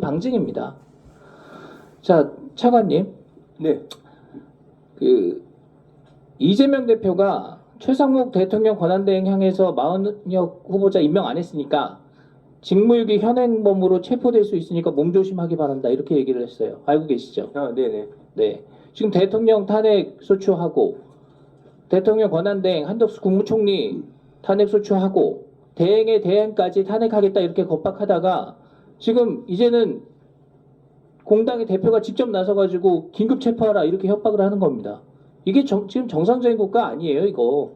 방증입니다. 자, 차관님, 네. 그 이재명 대표가 최상목 대통령 권한대행 향해서 마흔역 후보자 임명 안 했으니까 직무유기 현행범으로 체포될 수 있으니까 몸조심하기 바란다 이렇게 얘기를 했어요. 알고 계시죠? 아, 네네. 네. 지금 대통령 탄핵 소추하고 대통령 권한대행 한덕수 국무총리 탄핵 소추하고 대행의 대행까지 탄핵하겠다 이렇게 겁박하다가 지금 이제는 공당의 대표가 직접 나서가지고 긴급 체포하라 이렇게 협박을 하는 겁니다. 이게 정- 지금 정상적인 국가 아니에요 이거.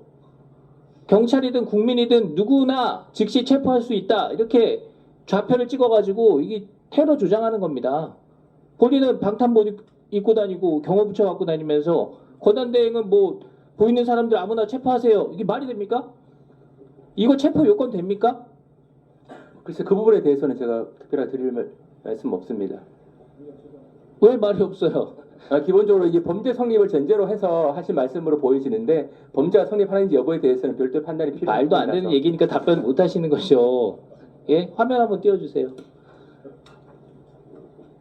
경찰이든 국민이든 누구나 즉시 체포할 수 있다 이렇게 좌표를 찍어가지고 이게 테러 조장하는 겁니다. 본인은 방탄복 입- 입고 다니고 경호부처 갖고 다니면서 권한대행은 뭐 보이는 사람들 아무나 체포하세요. 이게 말이 됩니까? 이거 체포 요건 됩니까? 글쎄 그 부분에 대해서는 제가 특별히 드릴 말- 말씀 없습니다. 왜 말이 없어요? 아, 기본적으로 이게 범죄 성립을 전제로 해서 하신 말씀으로 보여지는데 범죄가 성립하는지 여부에 대해서는 별도 판단이 필요합니다. 말도 안 되는 얘기니까 답변 못 하시는 거죠. 예? 화면 한번 띄워주세요.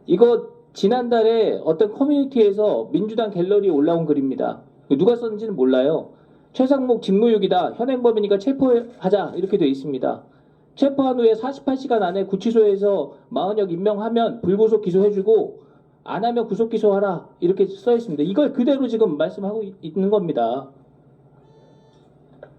이거 지난달에 어떤 커뮤니티에서 민주당 갤러리에 올라온 글입니다. 누가 썼는지는 몰라요. 최상목 직무유기다. 현행범이니까 체포하자. 이렇게 돼 있습니다. 체포한 후에 48시간 안에 구치소에서 마흔역 임명하면 불구속 기소해주고 안 하면 구속 기소하라. 이렇게 써 있습니다. 이걸 그대로 지금 말씀하고 있- 있는 겁니다.